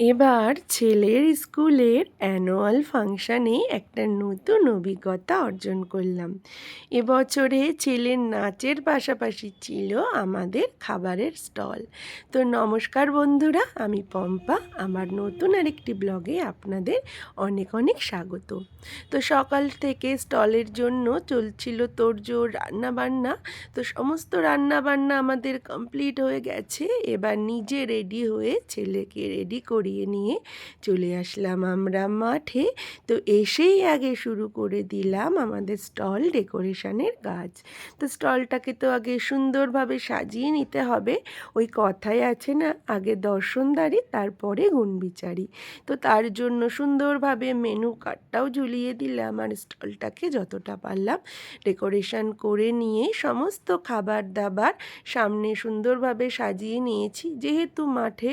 এবার ছেলের স্কুলের অ্যানুয়াল ফাংশানে একটা নতুন অভিজ্ঞতা অর্জন করলাম। এবছরে ছেলের নাচের পাশাপাশি ছিল আমাদের খাবারের স্টল। তো নমস্কার বন্ধুরা, আমি পম্পা। আমার নতুন আরেকটি ব্লগে আপনাদের অনেক অনেক স্বাগত। তো সকাল থেকে স্টলের জন্য চলছিল তোড়জোড় রান্নাবান্না। তো সমস্ত রান্নাবান্না আমাদের কমপ্লিট হয়ে গেছে। এবার নিজে রেডি হয়ে ছেলেকে রেডি করিয়ে নিয়ে চলে আসলাম আমরা মাঠে। তো এসেই আগে শুরু করে দিলাম আমাদের স্টল ডেকোরেশনের কাজ। তো স্টলটাকে তো আগে সুন্দরভাবে সাজিয়ে নিতে হবে। ওই কথাই আছে না, আগে দর্শনদারি, তারপরে গুণবিচারি। তো তার জন্য সুন্দরভাবে মেনু কার্ডটাও ঝুলিয়ে দিলাম আর স্টলটাকে যতটা পারলাম ডেকোরেশন করে নিয়ে সমস্ত খাবার দাবার সামনে সুন্দরভাবে সাজিয়ে নিয়েছি। যেহেতু মাঠে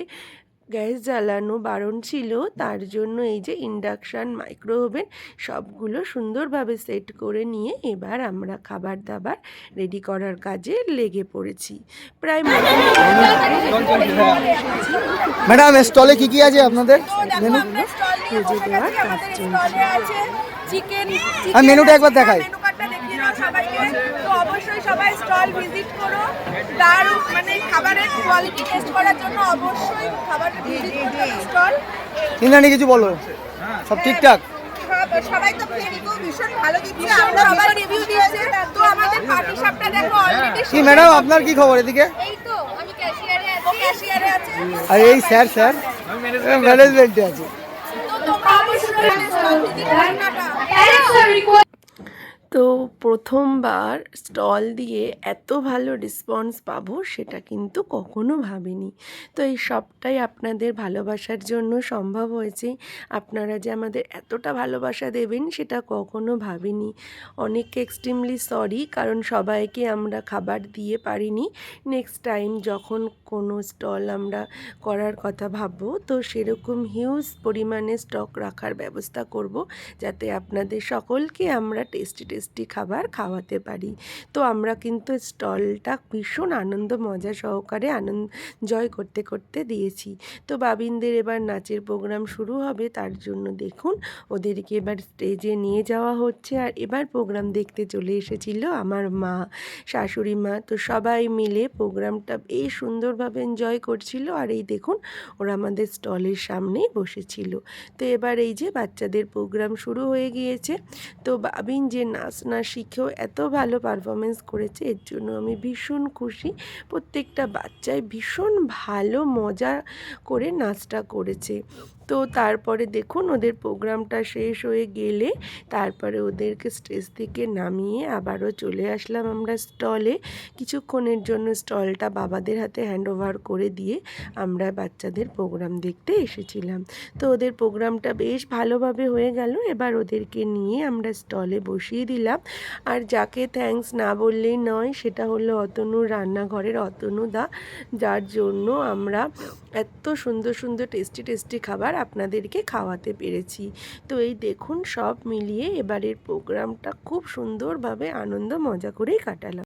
গ্যাস জ্বালানো বারণ ছিল তার জন্য এই যে ইন্ডাকশান মাইক্রো ওভেন সবগুলো সুন্দরভাবে সেট করে নিয়ে এবার আমরা খাবার দাবার রেডি করার কাজে লেগে পড়েছি। প্রায় ম্যাডাম স্টলে কি কি আছে আপনাদের? ভেজে দেওয়ার কাজ চলছে মেনুটা একবার দেখাই। মেনু কার্ডটা দেখিয়ে দাও সবাইকে। তো অবশ্যই সবাই স্টল ভিজিট করো। তার মানে খাবারের কোয়ালিটি টেস্ট করার জন্য অবশ্যই ইন্দ্রাণী কিছু বলো। সব ঠিকঠাক? সবাই তো রিভিউ ভীষণ ভালো দিচ্ছে। আমরা সবাই রিভিউ দিয়েছে তো আমাদের পার্টি শপটা দেখো অলরেডি কি ম্যাডাম আপনার কি খবর এদিকে? এই তো আমি ক্যাশিয়ারে আছি ক্যাশিয়ারে আছে। আর এই স্যার স্যার ম্যানেজমেন্টে আছে। তো তোমরা অবশ্যই তো প্রথমবার স্টল দিয়ে এত ভালো রেসপন্স পাবো সেটা কিন্তু কখনো ভাবিনি। তো এই সবটাই আপনাদের ভালোবাসার জন্য সম্ভব হয়েছে। আপনারা যে আমাদের এতটা ভালোবাসা দেবেন সেটা কখনো ভাবিনি। অনেক এক্সট্রিমলি সরি কারণ সবাইকে আমরা খাবার দিয়ে পারিনি। নেক্সট টাইম যখন কোনো স্টল আমরা করার কথা ভাববো তো সেরকম হিউজ পরিমাণে স্টক রাখার ব্যবস্থা করব। যাতে আপনাদের সকলকে আমরা টেস্টি টেস্টি খাবার খাওয়াতে পারি। তো আমরা কিন্তু স্টলটা ভীষণ আনন্দ, মজা সহকারে আনন্দ, জয় করতে করতে দিয়েছি। তো বাবিনদের এবার নাচের প্রোগ্রাম শুরু হবে, তার জন্য দেখুন, ওদেরকে এবার স্টেজে নিয়ে যাওয়া হচ্ছে। আর এবার প্রোগ্রাম দেখতে চলে এসেছিল আমার মা, শাশুড়ি মা। তো সবাই মিলে প্রোগ্রামটা বেশ সুন্দরভাবে এনজয় করছিল। আর এই দেখুন, ওরা আমাদের স্টলের সামনেই বসেছিল। তো এবার এই যে বাচ্চাদের প্রোগ্রাম শুরু হয়ে গিয়েছে। তো বাবিন যে নাচ না শিখেও এত ভালো পারফরমেন্স করেছে, এর জন্য আমি ভীষণ খুশি। প্রত্যেকটা বাচ্চায় ভীষণ ভালো মজা করে নাচটা করেছে। তো তারপরে দেখুন ওদের প্রোগ্রামটা শেষ হয়ে গেলে তারপরে ওদেরকে স্টেজ থেকে নামিয়ে আবারও চলে আসলাম আমরা স্টলে। কিছুক্ষণের জন্য স্টলটা বাবাদের হাতে হ্যান্ড ওভার করে দিয়ে আমরা বাচ্চাদের প্রোগ্রাম দেখতে এসেছিলাম। তো ওদের প্রোগ্রামটা বেশ ভালোভাবে হয়ে গেল, এবার ওদেরকে নিয়ে আমরা স্টলে বসিয়ে দিলাম। আর যাকে থ্যাঙ্কস না বললেই নয়, সেটা হলো অতনু রান্নাঘরের অতনু দা, যার জন্য আমরা এত সুন্দর সুন্দর টেস্টি টেস্টি খাবার আপনাদেরকে খাওয়াতে পেরেছি। তো এই দেখুন সব মিলিয়ে এবারের প্রোগ্রামটা খুব সুন্দরভাবে আনন্দ মজা করেই কাটালাম।